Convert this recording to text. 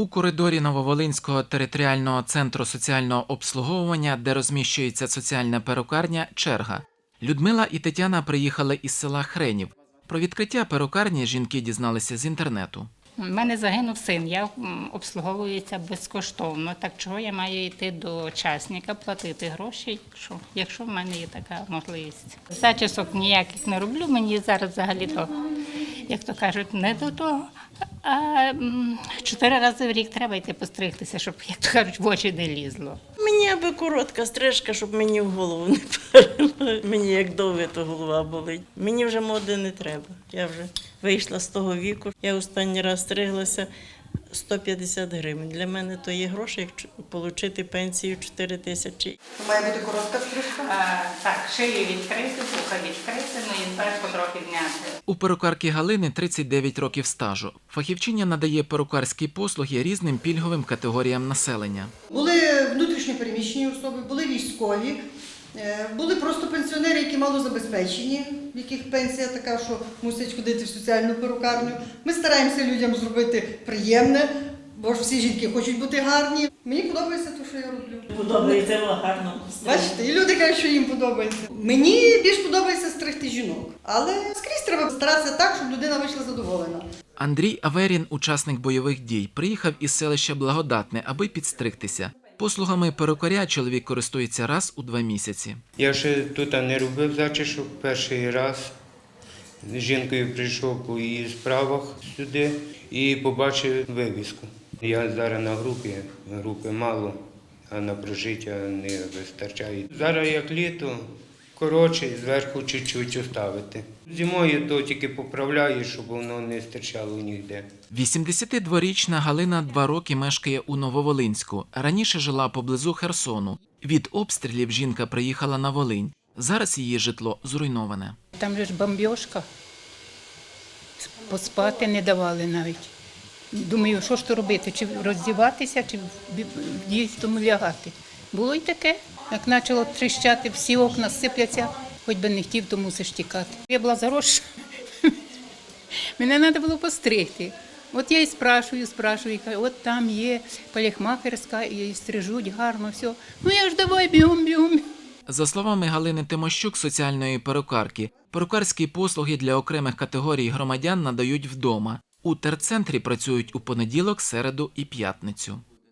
У коридорі Нововолинського територіального центру соціального обслуговування, де розміщується соціальна перукарня, черга. Людмила і Тетяна приїхали із села Хренів. Про відкриття перукарні жінки дізналися з інтернету. У мене загинув син, я обслуговуюся безкоштовно. Так чого я маю йти до частника, платити гроші, якщо, якщо в мене є така можливість. Зачісок ніяких не роблю, мені зараз взагалі то, як то кажуть, не до того. А чотири рази в рік треба йти постригтися, щоб, як то кажуть, в очі не лізло. Мені аби коротка стрижка, щоб мені в голову не парило. Мені як довго то голова болить. Мені вже моди не треба. Я вже вийшла з того віку. Я останній раз стриглася 150 гривень. Для мене то є гроші, як отримати пенсію 4 тисячі. Має бути коротка стрижка. А, так, шиї відкрити, вуха відкрити, ну і зверху трохи зняти. У перукарки Галини 39 років стажу. Фахівчиня надає перукарські послуги різним пільговим категоріям населення. Були внутрішньо переміщені особи, були військові, е, були просто пенсіонери, які мало забезпечені, в яких пенсія така, що мусять ходити в соціальну перукарню. Ми стараємося людям зробити приємне, бо ж всі жінки хочуть бути гарні. Мені подобається те, що я роблю. Подобається гарно. Бачите, і люди кажуть, що їм подобається. Мені більш подобається стригти жінок, але скрізь треба старатися так, щоб людина вийшла задоволена. Андрій Аверін, учасник бойових дій, приїхав із селища Благодатне, аби підстригтися. Послугами перукаря чоловік користується раз у два місяці. Я ще тут не робив зачісок перший раз. З жінкою прийшов по її справах сюди і побачив вивіску. Я зараз на групі, групи мало, а на прожиття не вистачає. Зараз як літо, коротше, зверху чуть-чуть оставити. Зимою то тільки поправляю, щоб воно не стирчало ніде. 82-річна Галина два роки мешкає у Нововолинську. Раніше жила поблизу Херсону. Від обстрілів жінка приїхала на Волинь. Зараз її житло зруйноване. Там же ж бомбьошка. Поспати не давали навіть. Думаю, що ж то робити? Чи роздіватися, чи в дійсному лягати. Було й таке. Як почало тріщати, всі окна сипляться, хоч би не хотів, то мусиш тікати. Я була заросша. Мене треба було постригти. От я і спрашую, спрашую, от там є парикмахерська, і стрижуть гарно, все. Ну я ж давай бігом, бігом. За словами Галини Тимощук, соціальної перукарки, перукарські послуги для окремих категорій громадян надають вдома. У терцентрі працюють у понеділок, середу і п'ятницю.